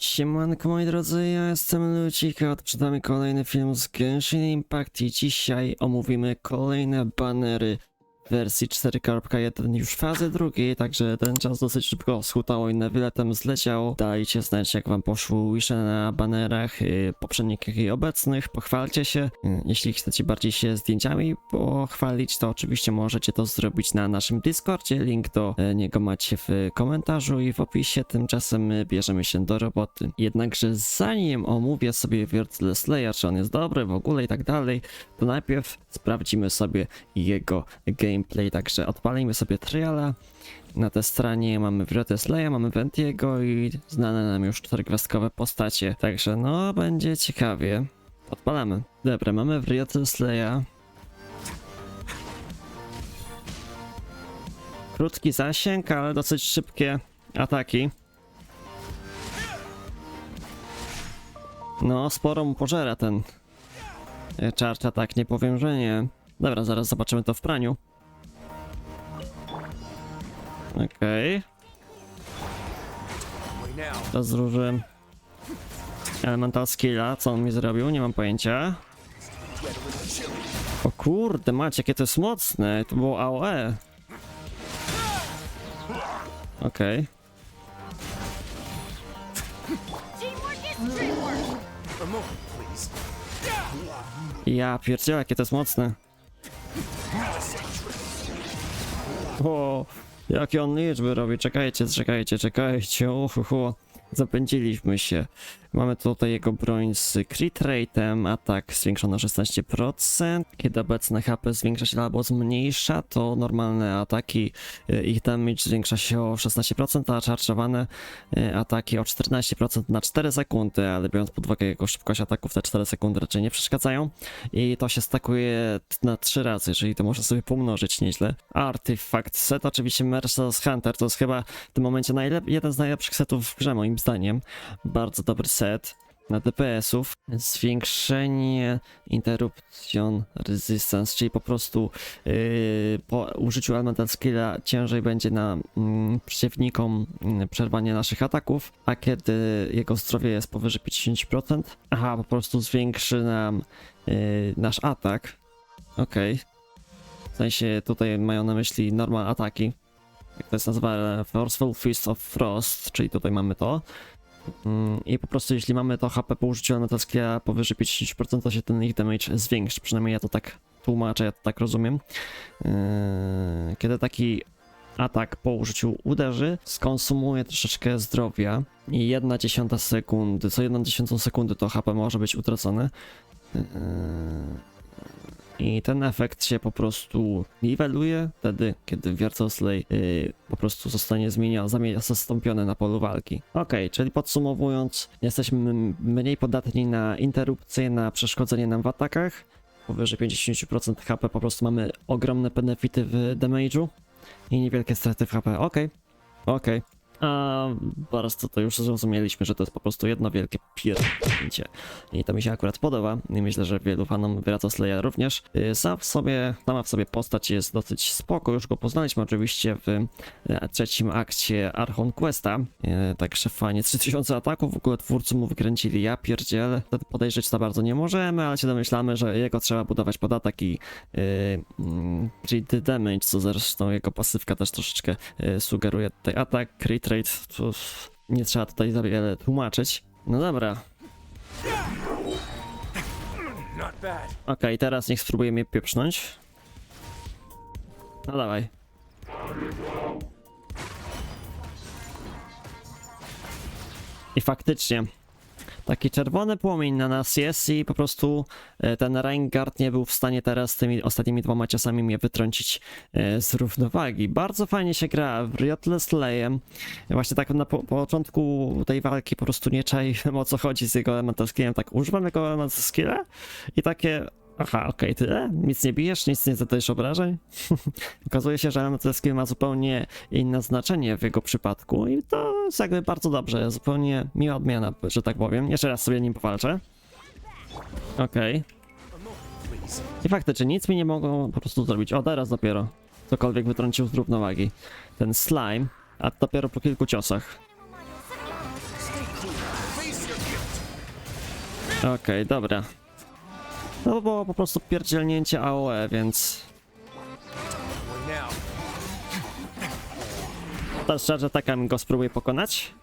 Siemanko moi drodzy, ja jestem Lucik, a odczytamy kolejny film z Genshin Impact i dzisiaj omówimy kolejne banery wersji 4.1 już fazy drugiej, także ten czas dosyć szybko schutało i na wiele zleciał. Dajcie znać jak wam poszło wisze na banerach yy, poprzednich i obecnych, pochwalcie się. Yy, Jeśli chcecie bardziej się zdjęciami pochwalić, to oczywiście możecie to zrobić na naszym Discordzie, link do e, niego macie w komentarzu i w opisie, tymczasem my bierzemy się do roboty. Jednakże zanim omówię sobie Wiertle Slayer, czy on jest dobry w ogóle i tak dalej, to najpierw sprawdzimy sobie jego gameplay, także odpalimy sobie triala. Na tej stronie mamy Wiertle Slaya, mamy Ventiego i znane nam już czterogwiazdkowe postacie, także no będzie ciekawie. Odpalamy. Dobra, mamy Wiertle Slaya. Krótki zasięg, ale dosyć szybkie ataki. No, sporo mu pożera ten e, czarcz atak, nie powiem, że nie. Dobra, zaraz zobaczymy to w praniu. Okej, to zużyłem elemental skilla, co on mi zrobił, nie mam pojęcia. O kurde, macie, jakie to jest mocne, to było AOE. Okej. Please. Ja pierdzielę, jakie to jest mocne. O, jakie on liczby robi, czekajcie, czekajcie, czekajcie, uhuhu. Zapędziliśmy się. Mamy tutaj jego broń z crit rate'em, atak zwiększony o 16%. Kiedy obecne HP zwiększa się albo zmniejsza, to normalne ataki, y, ich damage zwiększa się o 16%, a charge'owane y, ataki o 14% na 4 sekundy, ale biorąc pod uwagę jego szybkość ataków, te 4 sekundy raczej nie przeszkadzają. I to się stakuje na 3 razy, czyli to można sobie pomnożyć nieźle. Artifact set, oczywiście Merciless Hunter, to jest chyba w tym momencie jeden z najlepszych setów w grze, moim zdaniem. Bardzo dobry set na DPS-ów. Zwiększenie Interruption Resistance, czyli po prostu yy, po użyciu Elemental Skilla ciężej będzie na mm, przeciwnikom mm, przerwanie naszych ataków, a kiedy jego zdrowie jest powyżej 50%, aha, po prostu zwiększy nam yy, nasz atak. Okej. W sensie tutaj mają na myśli normal ataki. Jak to jest nazywane Forceful Fist of Frost, czyli tutaj mamy to. Mm, I po prostu jeśli mamy to HP po użyciu Elemental Skilla powyżej 50%, to się ten ich damage zwiększy. Przynajmniej ja to tak tłumaczę, ja to tak rozumiem. Yy, Kiedy taki atak po użyciu uderzy, skonsumuje troszeczkę zdrowia i jedna dziesiąta sekundy, co jedną dziesiątą sekundy to HP może być utracone. I ten efekt się po prostu niweluje wtedy, kiedy Wiercosley yy, po prostu zostanie zmieniony, zastąpiony na polu walki. Okej, czyli podsumowując, jesteśmy mniej podatni na interrupcje, na przeszkodzenie nam w atakach. Powyżej 50% HP po prostu mamy ogromne benefity w damage'u i niewielkie straty w HP. Okej, okej. A po to, już zrozumieliśmy, że to jest po prostu jedno wielkie pierdolnięcie. I to mi się akurat podoba i myślę, że wielu fanom Wraca Slaya również. Y, Sam w sobie, sama w sobie postać jest dosyć spoko, już go poznaliśmy oczywiście w e, trzecim akcie Archon Questa. E, Także fajnie, 3000 ataków w ogóle twórcy mu wykręcili, ja pierdzielę. Wtedy podejrzeć za bardzo nie możemy, ale się domyślamy, że jego trzeba budować pod atak i yy, mm, the damage, co zresztą jego pasywka też troszeczkę sugeruje tutaj atak, crit rate, to nie trzeba tutaj za wiele tłumaczyć. No dobra. Okej, teraz niech spróbuje mnie pieprznąć. No dawaj. I faktycznie. Taki czerwony płomień na nas jest i po prostu e, ten Reingard nie był w stanie teraz tymi ostatnimi dwoma ciosami mnie wytrącić e, z równowagi. Bardzo fajnie się gra w Riotless Layem. Właśnie tak na po początku tej walki po prostu nie czaiłem o co chodzi z jego elemental skillem. Tak używam jego elemental skilla i takie Aha, okej, tyle? Nic nie bijesz, nic nie zadajesz obrażeń? Okazuje się, że skill ma zupełnie inne znaczenie w jego przypadku i to jest jakby bardzo dobrze, zupełnie miła odmiana, że tak powiem. Jeszcze raz sobie nim powalczę. Okej. Please. I faktycznie nic mi nie mogą po prostu zrobić. O, teraz dopiero. Cokolwiek wytrącił z równowagi. Ten slime, a dopiero po kilku ciosach. Okej, dobra. Bo było po prostu pierdzielnięcie AOE, więc Way now. ta szczerze atakami go spróbuję pokonać.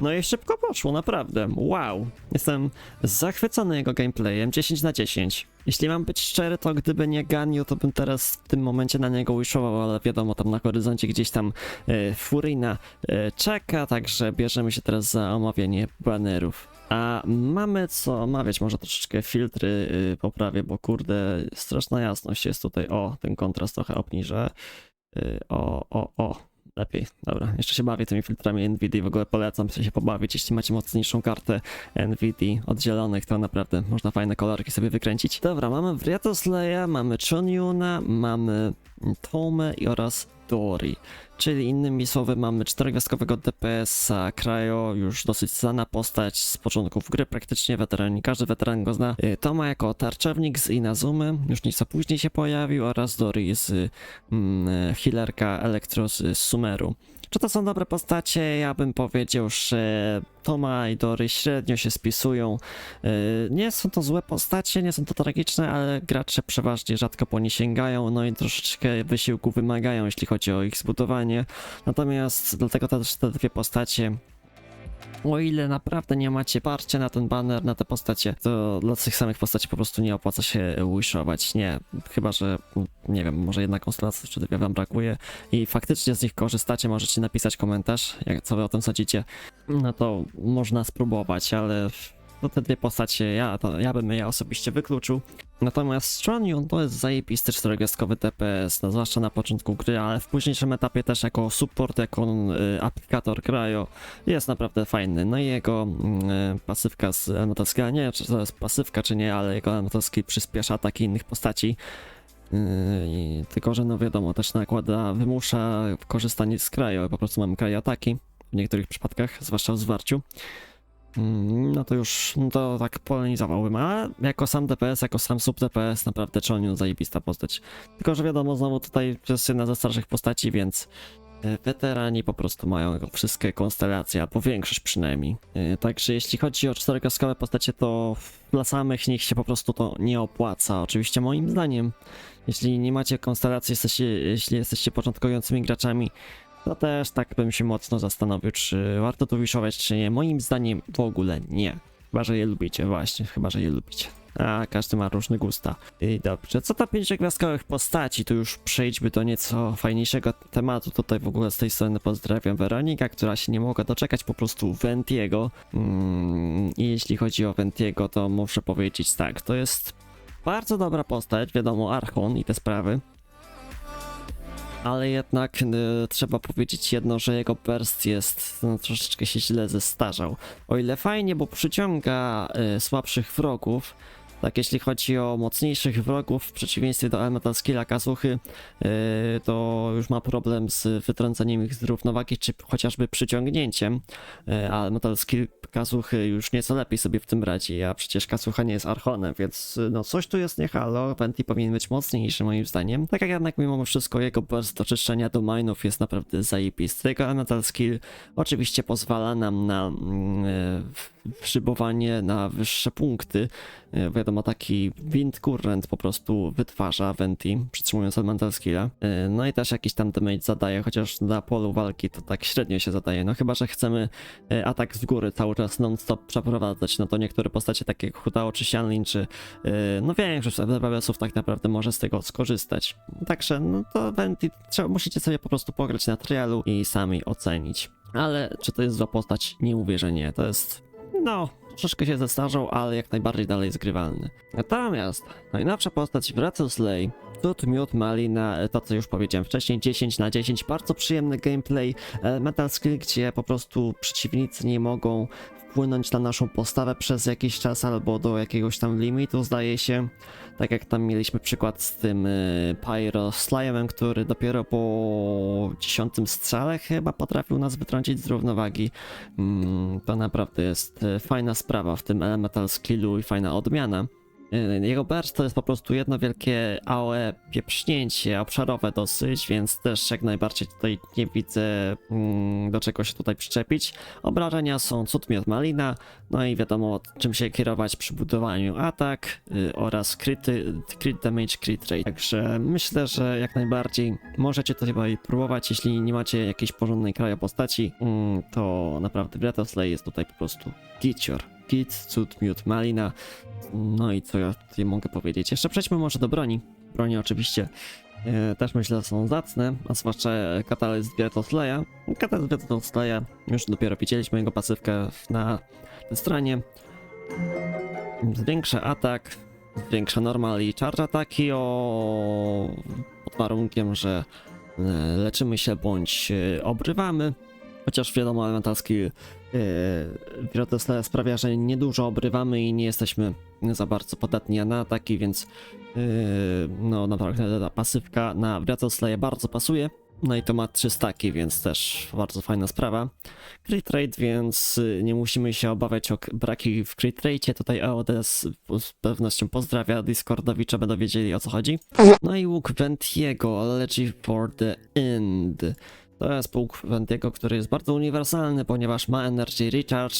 No i szybko poszło, naprawdę. Wow. Jestem zachwycony jego gameplayem, 10 na 10. Jeśli mam być szczery, to gdyby nie Ganyu, to bym teraz w tym momencie na niego wishował, ale wiadomo, tam na horyzoncie gdzieś tam e, Furina e, czeka, także bierzemy się teraz za omawianie banerów. A mamy co omawiać, może troszeczkę filtry y, poprawię, bo kurde, straszna jasność jest tutaj. O, ten kontrast trochę obniżę. Y, o, o, o. Lepiej, dobra. Jeszcze się bawię tymi filtrami NVIDIA. W ogóle polecam się pobawić. Jeśli macie mocniejszą kartę NVIDIA od zielonych, to naprawdę można fajne kolorki sobie wykręcić. Dobra, mamy Vriatosleya, mamy Chonyuna, mamy Tome i oraz Dori. Czyli innymi słowy mamy czterogwiazdkowego DPS-a, Krajo, już dosyć znana postać z początków gry, praktycznie weteran, każdy weteran go zna. Y, Toma jako tarczewnik z Inazumy, już nieco później się pojawił, oraz Dori z mm, e, healerka Elektro z, z Sumeru. Czy to są dobre postacie? Ja bym powiedział, że Toma i Dory średnio się spisują. Yy, Nie są to złe postacie, nie są to tragiczne, ale gracze przeważnie rzadko po nie sięgają, no i troszeczkę wysiłku wymagają, jeśli chodzi o ich zbudowanie. Natomiast dlatego też te dwie postacie o ile naprawdę nie macie parcia na ten banner, na te postacie, to dla tych samych postaci po prostu nie opłaca się wishować. Nie, chyba że, nie wiem, może jedna konstelacja czy dwie wam brakuje i faktycznie z nich korzystacie, możecie napisać komentarz, jak, co wy o tym sądzicie. No to można spróbować, ale no te dwie postacie, ja, to, ja bym je osobiście wykluczył. Natomiast Stronion to jest zajebisty czterogwiazdkowy TPS, no, zwłaszcza na początku gry, ale w późniejszym etapie też jako support, jako y, aplikator Cryo jest naprawdę fajny. No i jego y, pasywka z Elementalskiego, nie wiem czy to jest pasywka czy nie, ale jego Elementalski przyspiesza ataki innych postaci. Yy, tylko, że no wiadomo, też nakłada, wymusza korzystanie z Cryo, po prostu mamy Cryo ataki w niektórych przypadkach, zwłaszcza w zwarciu. Mm, No to już, no to tak polenizowałbym, a jako sam DPS, jako sam sub DPS, naprawdę Choniu zajebista postać. Tylko, że wiadomo, znowu tutaj to jest jedna ze starszych postaci, więc e, weterani po prostu mają wszystkie konstelacje, albo większość przynajmniej. E, Także jeśli chodzi o czterogwiazdkowe postacie, to dla samych nich się po prostu to nie opłaca. Oczywiście moim zdaniem, jeśli nie macie konstelacji, jesteście, jeśli jesteście początkującymi graczami, to też tak bym się mocno zastanowił, czy warto tu wishować, czy nie. Moim zdaniem w ogóle nie. Chyba, że je lubicie, właśnie, chyba, że je lubicie. A, każdy ma różne gusta. I dobrze, co do pięciogwiazdkowych postaci, to już przejdźmy do nieco fajniejszego tematu. Tutaj w ogóle z tej strony pozdrawiam Weronika, która się nie mogła doczekać po prostu Ventiego. Mm, I jeśli chodzi o Ventiego, to muszę powiedzieć tak, to jest bardzo dobra postać, wiadomo, Archon i te sprawy. Ale jednak y, trzeba powiedzieć jedno, że jego burst jest no, troszeczkę się źle zestarzał. O ile fajnie, bo przyciąga y, słabszych wrogów, tak jeśli chodzi o mocniejszych wrogów, w przeciwieństwie do Elemental Skilla Kazuchy, y, to już ma problem z wytrąceniem ich z równowagi, czy chociażby przyciągnięciem, y, a Elemental Skill Kazuchy już nieco lepiej sobie w tym radzi, a przecież Kazucha nie jest Archonem, więc no coś tu jest nie halo, Venti powinien być mocniejszy moim zdaniem. Tak jak jednak mimo wszystko jego burst do czyszczenia domainów jest naprawdę zajebisty. Jego Elemental Skill oczywiście pozwala nam na mm, y, szybowanie na wyższe punkty. E, Wiadomo, taki wind current po prostu wytwarza Venti, przytrzymując elemental skilla. E, No i też jakiś tam damage zadaje, chociaż na polu walki to tak średnio się zadaje. No chyba, że chcemy e, atak z góry cały czas non-stop przeprowadzać, no to niektóre postacie takie jak Hutao czy Xianlin, czy no większość DPS-ów tak naprawdę może z tego skorzystać. Także no to Venti, trzeba, musicie sobie po prostu pograć na trialu i sami ocenić. Ale czy to jest zła postać? Nie mówię, że nie. To jest no, troszeczkę się zestarzał, ale jak najbardziej dalej jest grywalny. Natomiast najnowsza postać wraca z Lay. Tut, miód, malina, to co już powiedziałem wcześniej, 10 na 10, bardzo przyjemny gameplay, e, Metal Skill, gdzie po prostu przeciwnicy nie mogą wpłynąć na naszą postawę przez jakiś czas albo do jakiegoś tam limitu, zdaje się. Tak jak tam mieliśmy przykład z tym y, Pyro Slime'em, który dopiero po dziesiątym strzale chyba potrafił nas wytrącić z równowagi. Mm, to naprawdę jest y, fajna sprawa w tym Elemental Skillu i fajna odmiana. Y, Jego burst to jest po prostu jedno wielkie AOE pieprznięcie, obszarowe dosyć, więc też jak najbardziej tutaj nie widzę mm, do czego się tutaj przyczepić. Obrażenia są cud miod malina, no i wiadomo czym się kierować przy budowaniu atak y, oraz kryty, crit damage, crit rate. Także myślę, że jak najbardziej możecie to chyba próbować, jeśli nie macie jakiejś porządnej kraja postaci, mm, to naprawdę Breath of Slay jest tutaj po prostu gicior. Git, cud, miód, malina. No i co ja tutaj mogę powiedzieć? Jeszcze przejdźmy może do broni. Broni oczywiście e, też myślę, że są zacne, a zwłaszcza katalizm Slaya. Katalizm Slaya, już dopiero widzieliśmy jego pasywkę na tej stronie. Zwiększa atak, zwiększa normal i charge ataki o... pod warunkiem, że e, leczymy się bądź e, obrywamy. Chociaż wiadomo, elemental skill yy, sprawia, że niedużo obrywamy i nie jesteśmy za bardzo podatni na ataki, więc yy, no naprawdę ta pasywka na Wratoslaye bardzo pasuje. No i to ma 3 staki, więc też bardzo fajna sprawa. Crit rate, więc y, nie musimy się obawiać o braki w crit rate. Tutaj AOD z, pewnością pozdrawia Discordowicza, będą wiedzieli o co chodzi. No i łuk Ventiego, Leggy for the End. To jest łuk Ventiego, który jest bardzo uniwersalny, ponieważ ma Energy Recharge.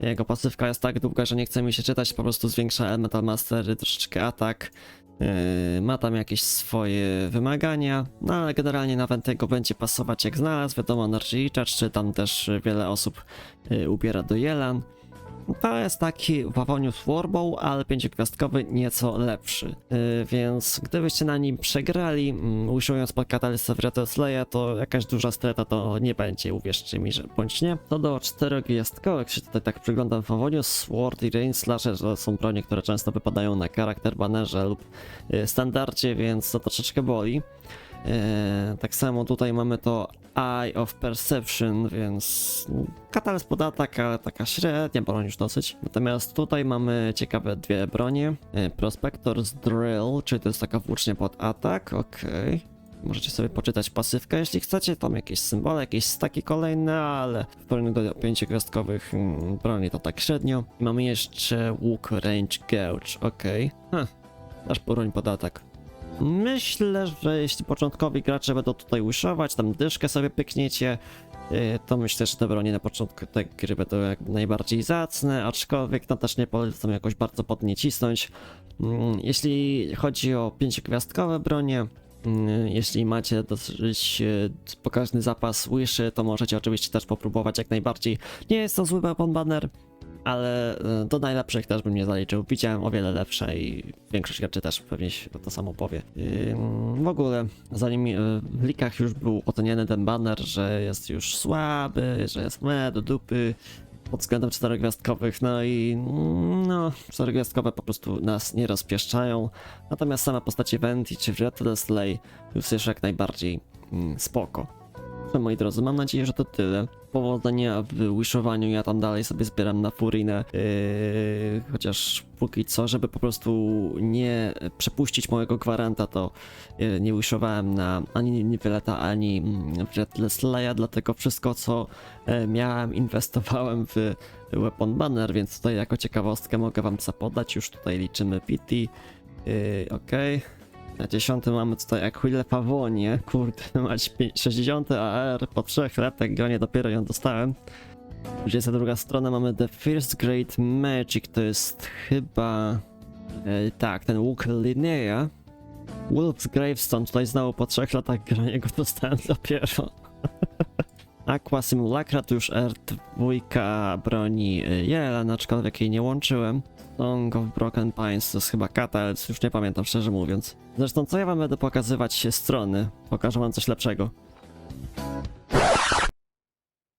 Jego pasywka jest tak długa, że nie chce mi się czytać, po prostu zwiększa Elemental Mastery, troszeczkę atak. Yy, ma tam jakieś swoje wymagania, no ale generalnie na Ventego będzie pasować jak znalazł. Wiadomo, Energy Recharge, czy tam też wiele osób yy, ubiera do Jelan. To jest taki Wawonius Warbow, ale pięciogwiazdkowy nieco lepszy. Yy, więc gdybyście na nim przegrali, mm, usiłując pod katalystę Wretoslaya, to jakaś duża strata to nie będzie, uwierzcie mi, że bądź nie. To do czterogwiazdkowych się tutaj tak przyglądam Wawonius, Sword i Rain Slasher, to są bronie, które często wypadają na charakter banerze lub yy, standardzie, więc to troszeczkę boli. Eee, tak samo tutaj mamy to Eye of Perception, więc katalys pod atak, ale taka średnia broń już dosyć. Natomiast tutaj mamy ciekawe dwie bronie. E, Prospector's Drill, czyli to jest taka włócznia pod atak, okej. Możecie sobie poczytać pasywkę, jeśli chcecie, tam jakieś symbole, jakieś staki kolejne, ale w porównaniu do pięciogwiazdkowych mm, broni to tak średnio. I mamy jeszcze łuk Range Gouge, okej. Okay. Aż broń pod atak. Myślę, że jeśli początkowi gracze będą tutaj wishować, tam dyszkę sobie pykniecie, yy, to myślę, że te bronie na początku tej gry będą jak najbardziej zacne, aczkolwiek no też nie polecam jakoś bardzo podnie cisnąć. Mm, Jeśli chodzi o pięciogwiazdkowe bronie, mm, jeśli macie dosyć e, pokaźny zapas wiszy, to możecie oczywiście też popróbować jak najbardziej. Nie jest to zły weapon banner, ale e, do najlepszych też bym nie zaliczył. Widziałem o wiele lepsze i większość graczy też pewnie to samo powie. W ogóle, zanim e, w likach już był oceniany ten banner, że jest już słaby, że jest me do dupy pod względem czterogwiazdkowych, no i mm, no, czterogwiazdkowe po prostu nas nie rozpieszczają. Natomiast same postacie Venti czy Wrettle Slay już jest jak najbardziej mm, spoko. Dobrze, moi drodzy, mam nadzieję, że to tyle. Powodzenia w wishowaniu, ja tam dalej sobie zbieram na furinę, yy, chociaż póki co, żeby po prostu nie przepuścić mojego gwaranta, to yy, nie wishowałem na ani Niveleta, ani mm, Leslaya, dlatego wszystko, co yy, miałem, inwestowałem w Weapon Banner, więc tutaj jako ciekawostkę mogę wam zapodać, już tutaj liczymy PT, yy, okej. Na 10 mamy tutaj Aquile Pavonie. Kurde, mać pię- 60 AR po 3 latach grania dopiero ją dostałem. 22 strona mamy The First Great Magic, to jest chyba... E, tak, ten łuk Linnea. Wolf's Gravestone, tutaj znowu po 3 latach grania go dostałem dopiero. Aqua Simulacra to już R2 broni e, Jelen, aczkolwiek jej nie łączyłem. Song of Broken Pines to jest chyba kata, ale już nie pamiętam szczerze mówiąc. Zresztą co ja wam będę pokazywać się strony? Pokażę wam coś lepszego.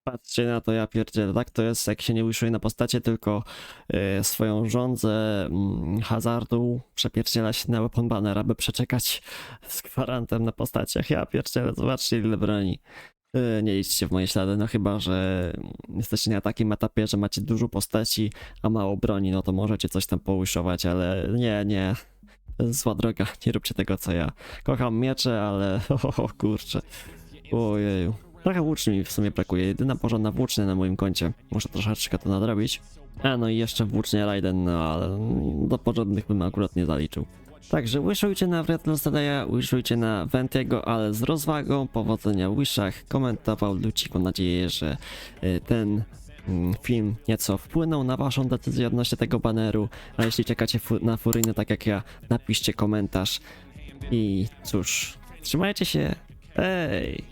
Patrzcie na to, ja pierdzielę, tak to jest, jak się nie uszuje na postacie, tylko e, swoją żądzę mm, hazardu przepierdziela się na weapon banner, aby przeczekać z gwarantem na postaciach. Ja pierdzielę, zobaczcie ile broni. E, Nie idźcie w moje ślady, no chyba, że jesteście na takim etapie, że macie dużo postaci, a mało broni, no to możecie coś tam połyszować, ale nie, nie. Zła droga, nie róbcie tego co ja. Kocham miecze, ale o, o kurczę. Ojeju. Trochę włóczni mi w sumie brakuje, jedyna porządna włócznia na moim koncie. Muszę troszeczkę to nadrobić. A no i jeszcze włócznie Raiden, no ale do porządnych bym akurat nie zaliczył. Także wishujcie na Wrettelstedeja, wishujcie na Ventiego, ale z rozwagą, powodzenia w wishach, komentował Lucik, mam nadzieję, że y, ten mm, film nieco wpłynął na waszą decyzję odnośnie tego baneru, a jeśli czekacie fu- na Furynę tak jak ja, napiszcie komentarz. I cóż, trzymajcie się, hej!